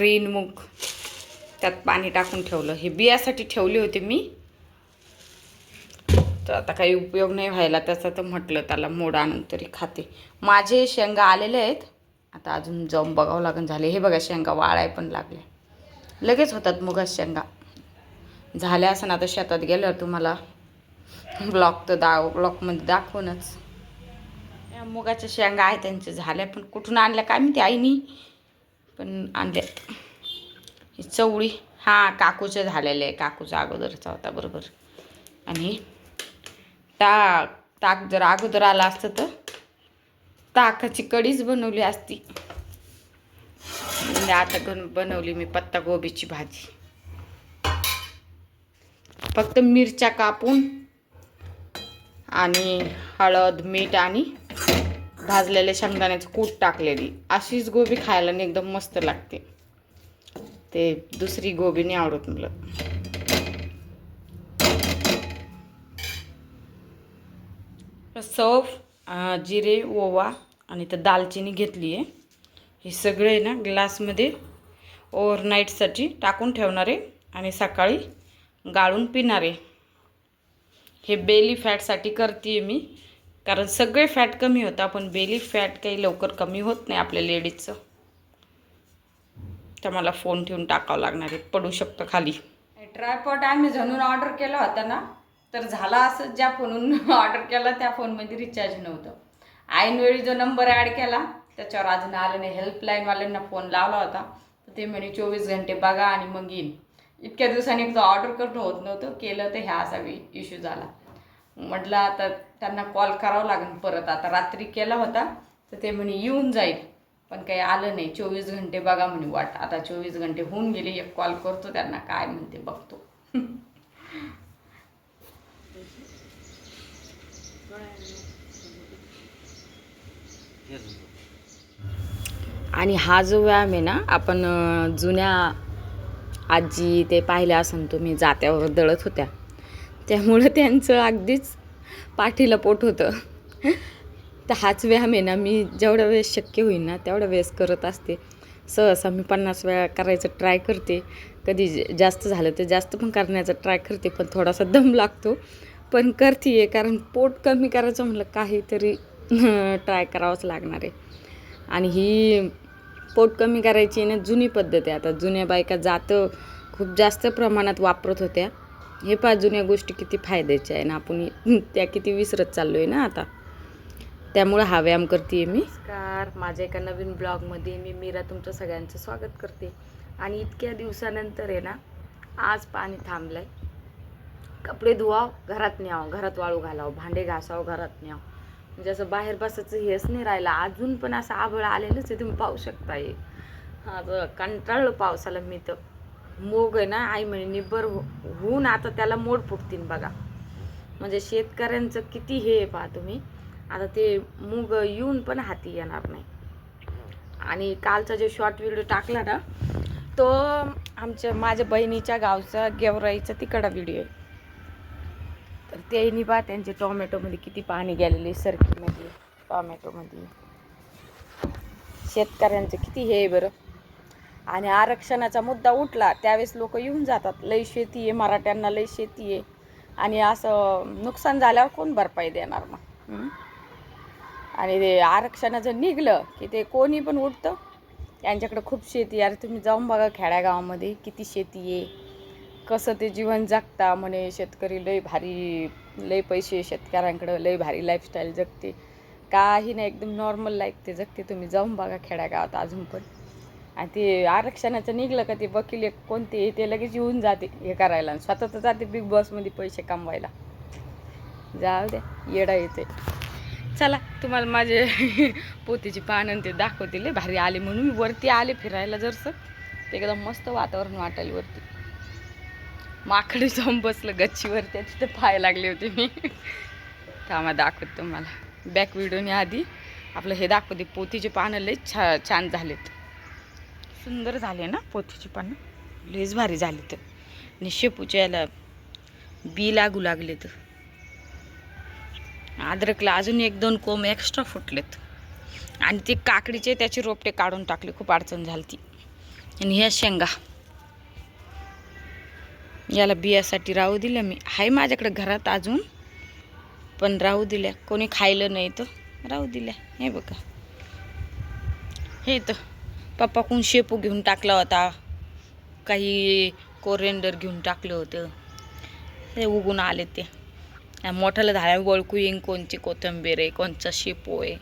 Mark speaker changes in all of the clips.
Speaker 1: Green मूग. त्यात पाणी टाकून ठेवलं. हे बियासाठी ठेवले होते मी. तर आता काही उपयोग नाही व्हायला. त्याचा तर म्हटलं त्याला मोड आणून तरी खाते. माझे शेंगा आलेले आहेत. आता अजून जाऊन बघावं लागेल. झाले. हे बघा शेंगा वाळाय पण लागले लगेच होतात मुगाच शेंगा. झाल्या असं आता शेतात गेल्यावर तुम्हाला ब्लॉक तर दा ब्लॉकमध्ये दाखवूनच. या मुगाच्या शेंगा आहेत त्यांच्या झाल्या पण कुठून आणल्या काय माहिती आईनी? पण आणल्या ही चवळी हां काकूचं झालेलं आहे काकूचा अगोदरचा होता बरोबर. आणि ताक ताक जर अगोदर आला असतं तर ताकाची कढीच बनवली असती. म्हणजे आता घन बनवली मी पत्ता गोबीची भाजी. फक्त मिरच्या कापून आणि हळद मीठ आणि भाजलेले शेंगदाण्याचं कूट टाकलेली. अशीच गोबी खायला एकदम मस्त लागते. ते दुसरी गोबी नाही आवडत मला. सौफ जिरे ओवा आणि तर दालचिनी घेतली आहे हे सगळे ना ग्लासमध्ये ओव्हरनाईटसाठी टाकून ठेवणारे आणि सकाळी गाळून पिणारे. हे बेली फॅटसाठी करते मी. कारण सगळे फॅट कमी होतं. पण बेली फॅट काही लवकर कमी होत नाही आपल्या लेडीजचं तर मला फोन ठेवून टाकावं लागणार आहे. पडू शकतं खाली. ट्रायपॉट आम्ही ऑर्डर केला होता ना तर झाला असं ज्या फोनून ऑर्डर केला त्या फोनमध्ये रिचार्ज नव्हतं. ऐनवेळी जो नंबर ॲड केला त्याच्यावर अजून आलं नाही हेल्पलाईनवाल्यांना फोन लावला होता. तर ते म्हणे चोवीस घंटे बघा आणि मग येईन. इतक्या दिवसांनी एकदा ऑर्डर करणं होत नव्हतं. केलं तर ह्या असा इश्यू झाला. म्हटलं आता त्यांना कॉल करावा लागेल परत. आता रात्री केला होता तर ते म्हणे येऊन जाईल. पण काही आलं नाही. चोवीस घंटे बघा म्हणे वाट. आता चोवीस घंटे होऊन गेले. एक कॉल करतो त्यांना. काय म्हणते बघतो. आणि हा जो व्यायाम आहे ना आपण जुन्या आजी ते पाहिलं असन तुम्ही जात्यावर दळत होत्या. त्यामुळं त्यांचं अगदीच पाठीला पोट होतं. तर हाच व्यायाम आहे ना मी जेवढ्या वेळेस शक्य होईल ना तेवढ्या वेळेस करत असते. सहसा मी पन्नास वेळा करायचं ट्राय करते. कधी जास्त झालं तर जास्त पण करण्याचा ट्राय करते पण थोडासा दम लागतो. पण करते आहे कारण पोट कमी करायचं म्हटलं काहीतरी ट्राय करावंच लागणार आहे. आणि ही पोट कमी करायची ना जुनी पद्धत आहे. आता जुन्या बायका जातं खूप जास्त प्रमाणात वापरत होत्या. हे पहा जुन्या गोष्टी किती फायद्याच्या आहे ना. आपण त्या किती विसरत चाललो आहे ना आता. त्यामुळं हा व्यायाम करते मी. नमस्कार. माझ्या एका नवीन ब्लॉगमध्ये मी मीरा तुमचं सगळ्यांचं स्वागत करते. आणि इतक्या दिवसानंतर आहे ना आज पाणी थांबलं आहे कपडे धुवाव घरात न्यावं. घरात वाळू घालावं भांडे घासावं घरात न्यावं. म्हणजे असं बाहेर बसायचं हेच नाही राहिलं. अजून पण असं आभळ आलेलंच आहे तुम्ही पाहू शकता हे आता कंटाळलो पावसाला मी तर. मोग आहे ना आई म्हणे निब्बर हो-, होऊन आता त्याला मोड फुटतील बघा. म्हणजे शेतकऱ्यांचं किती हे पहा तुम्ही. आता ते मूग येऊन पण हाती येणार नाही. आणि कालचा जो शॉर्ट व्हिडिओ टाकला ना तो आमच्या माझ्या बहिणीच्या गावचा गेवराईचा तिकडा व्हिडिओ आहे. तर त्यांनी पहा त्यांचे टोमॅटोमध्ये किती पाणी गेलेले सरकीमध्ये टोमॅटोमध्ये शेतकऱ्यांचं किती हे आहे बरं. आणि आरक्षणाचा मुद्दा उठला त्यावेळेस लोक येऊन जातात. लई शेती आहे मराठ्यांना लई शेती आहे. आणि असं नुकसान झाल्यावर कोण भरपाई देणार मग? आणि ते आरक्षणाचं निघलं की ते कोणी पण उठतं? यांच्याकडे खूप शेती आहे. अरे तुम्ही जाऊन बघा खेड्यागावामध्ये किती शेती आहे. कसं ते जीवन जगता म्हणे शेतकरी लय भारी लय पैसे शेतकऱ्यांकडं लय भारी लाईफस्टाईल जगते. काही नाही एकदम नॉर्मल लाईफ ते जगते. तुम्ही जाऊन बघा खेड्यागावात अजून पण. आणि ते आरक्षणाचं निघलं का ते वकील एक कोणते ते लगेच येऊन जाते हे करायला आणि स्वतः तर जाते बिग बॉसमध्ये पैसे कमवायला. जाऊ द्या येडा येते चला तुम्हाला माझे पोतीची पानं ते दाखवतील भारी आले म्हणून. मी वरती आले फिरायला जरसं. ते एकदम मस्त वातावरण वाटायला वरती. माकडे जाऊन बसलं गच्चीवर त्या तिथे पाय लागले होते मी. थांबा दाखवते तुम्हाला. बॅक व्हिडिओने आधी आपलं हे दाखवते. पोतीचे पानं लय छा छान झालेत. सुंदर झाले ना पोथीची पानं? लेस भारी झाले तर. आणि शेपूच्या याला बी लागू लागले तर. अद्रकला अजून एक दोन कोंब एक्स्ट्रा फुटलेत. आणि ते काकडीचे त्याचे रोपटे काढून टाकले खूप अडचण झाली ती. आणि ह्या शेंगा. याला बियासाठी राहू दिल्या मी. आहे माझ्याकडे घरात अजून पण राहू दिल्या. कोणी खायलं नाही तर राहू दिल्या. हे बघा. हे तर. पप्पाकडून शेपू घेऊन टाकला होता. काही कोरेंडर घेऊन टाकलं होतं. ते उगून आले ते. मोठ्याला झाल्या ओळखू येईन कोणची कोथिंबीर आहे कोणचा शेपू आहे.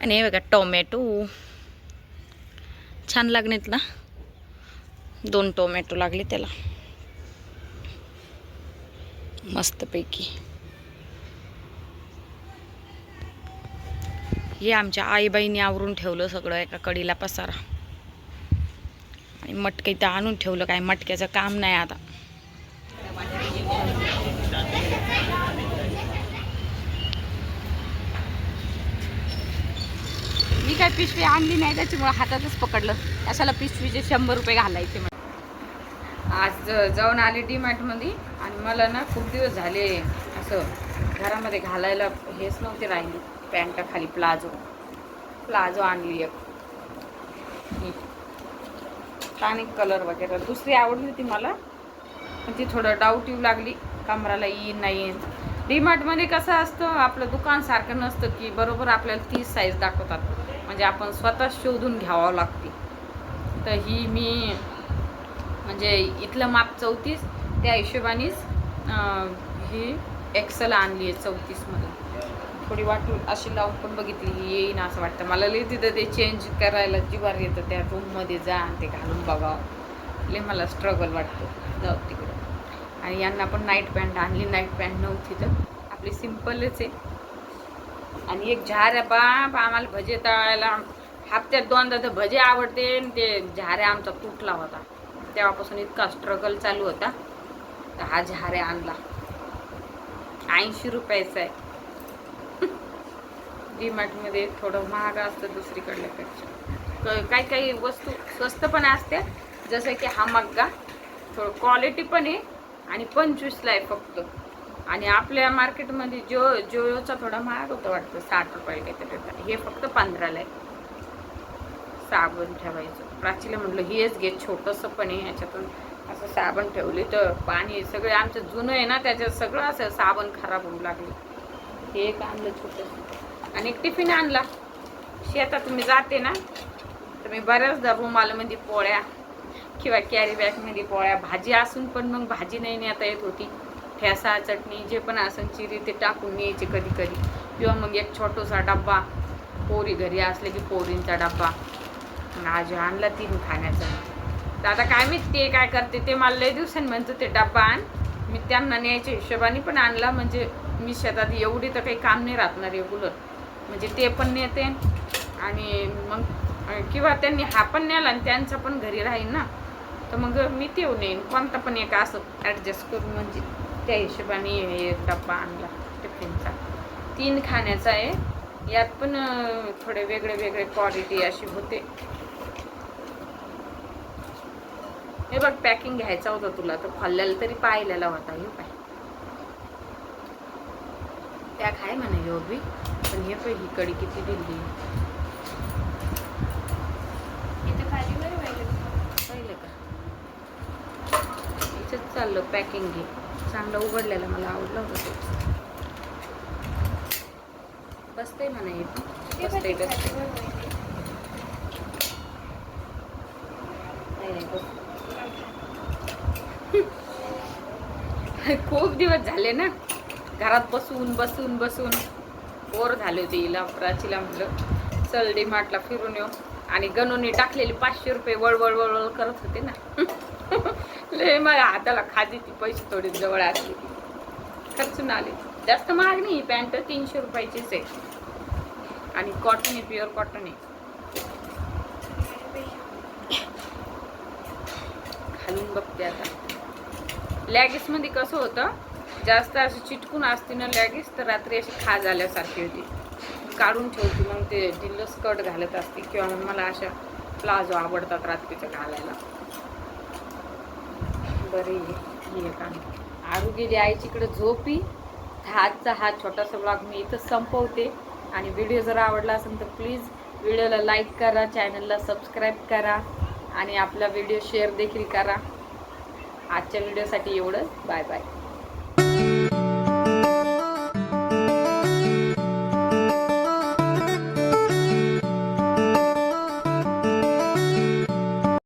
Speaker 1: आणि हे बघा टोमॅटो. छान लागण्यात ना? दोन टोमॅटो लागले त्याला. मस्तपैकी. हे आमच्या आईबाईने आवरून ठेवलं सगळं एका कडीला पसारा. आणि मटके इथं आणून ठेवलं काय मटक्याचं काम नाही आता. मी काय पिशवी आणली नाही त्याच्यामुळे हातातच पकडलं. अशाला पिशवीचे शंभर रुपये घालायचे आज जाऊन आले डी मार्टमध्ये आणि मला ना खूप दिवस झाले असं घरामध्ये घालायला हेच नव्हते राहिली. पॅन्ट खाली प्लाझो. प्लाझो आणली एक. आणि कलर वगैरे. दुसरी आवडली होती मला. पण ती थोडं डाऊट येऊ लागली. कमराला येईन नाही येईन. डीमार्टमध्ये कसं असतं आपलं दुकान सारखं नसतं की बरोबर आपल्याला तीच साईज दाखवतात. म्हणजे आपण स्वतः शोधून घ्यावं लागते. तर ही मी म्हणजे इथलं माप चौतीस त्या हिशोबानेच ही एक्सल आणली आहे चौतीसमध्ये. थोडी वाटून अशी लावून पण बघितली ही येईन असं वाटतं. मला लई तिथं ते चेंज करायला जीवार येतं त्या रूममध्ये जा आणि ते घालून बघावं लई मला स्ट्रगल वाटतो. जाऊ तिकडं. आणि यांना पण नाईट पॅन्ट आणली नाईट पॅन्ट नव्हती तर. आपली सिम्पलच आहे. आणि एक झाऱ्या बाप आम्हाला भजे तळायला हप्त्यात दोनदा तर भजे आवडते आणि ते झाऱ्या आमचा तुटला होता. तेव्हापासून इतका स्ट्रगल चालू होता. तर हा झाऱ्या आणला. ऐंशी रुपयाचा आहे. डीमार्टमध्ये थोडं महाग असतं दुसरीकडल्यापेक्षा काही काही वस्तू स्वस्त पण असते जसं की हा मग्गा. थोडं क्वालिटी पण आहे आणि पंचवीसला आहे फक्त. आणि आपल्या मार्केटमध्ये जो जोयोचा थोडा महाग होता वाटतं साठ रुपये काहीतरी हे फक्त पंधराला आहे. साबण ठेवायचं. प्राचीला म्हटलं हेच घे छोटंसं पण आहे ह्याच्यातून असं साबण ठेवले तर पाणी सगळे आमचं जुनं आहे ना त्याच्यात सगळं असं साबण खराब होऊ लागले. हे एक आणलं छोटंसं. आणि एक टिफिन आणला. शेतात मी जाते ना तर मी बऱ्याचदा रुमालमध्ये पोळ्या किंवा कॅरी बॅगमध्ये पोळ्या भाजी असून पण मग भाजी नाही नेता येत होती. ठेसा चटणी जे पण असून चिरी ते टाकून न्यायचे कधी कधी. किंवा मग एक छोटासा डब्बा पोरी घरी असले की पोरींचा डब्बा. आज आणला तीन खाण्याचा. तर आता काय मी ते काय करते ते मला लय दिवसांनी म्हणतो ते डब्बा आण. मी त्यांना न्यायच्या हिशोबाने पण आणला म्हणजे मी शेतात एवढी तर काही काम नाही राहणार रेग्युलर म्हणजे ते पण नेते आणि मग किंवा त्यांनी हा पण नेला आणि त्यांचा पण घरी राहील ना तर मग मी ते नेईन. कोणता पण एक असं ॲडजस्ट करून म्हणजे त्या हिशोबाने हे डब्बा आणला टिफिनचा. तीन खाण्याचा आहे. यात पण थोडे वेगळे वेगळे क्वालिटी अशी होते. हे बघ पॅकिंग घ्यायचा होता तुला तर खाल्ल्याला तरी पाहिलेला होता. हे पाय. त्या खाय म्हणा योगी. पण हे पण ही कडी किती दिली पाहिलं का? इथंच चाललं पॅकिंग घे. चांगलं उघडलेलं मला आवडलं होतं ते. बसतंय म्हणा हे. बसतंय बसतंय. नाही नाही बस. खूप दिवस झाले ना. घरात बसून बसून बसून. बोर झाले होते हिला प्राचीला म्हटलं चल डी मार्टला फिरून येऊ. आणि गणूने टाकलेले पाचशे रुपये वळवळ वळवळ करत होते ना. लय माझ्या हाताला खाजी ती पैसे थोडे जवळ असले खर्चून आले. जास्त महाग नाही पॅन्ट तीनशे रुपयाचीच आहे. आणि कॉटन आहे प्युअर कॉटन आहे. घालून बघते आता. लॅगेसमध्ये कसं होतं जास्त अशी चिटकून असते ना लगेच तर रात्री अशी खा झाल्यासारखी होती. काढून ठेवते मग ते ढिल्ल स्कर्ट घालत असते किंवा मग मला अशा प्लाझो आवडतात रात्रीचं घालायला. बरी ही काम आरू गेली आईच्याकडे झोपी. हातचा हात हा छोटासा ब्लॉग मी इथं संपवते. आणि व्हिडिओ जर आवडला असेल तर प्लीज व्हिडिओला लाईक करा चॅनलला सबस्क्राईब करा आणि आपला व्हिडिओ शेअर देखील करा. आजच्या व्हिडिओसाठी एवढं बाय बाय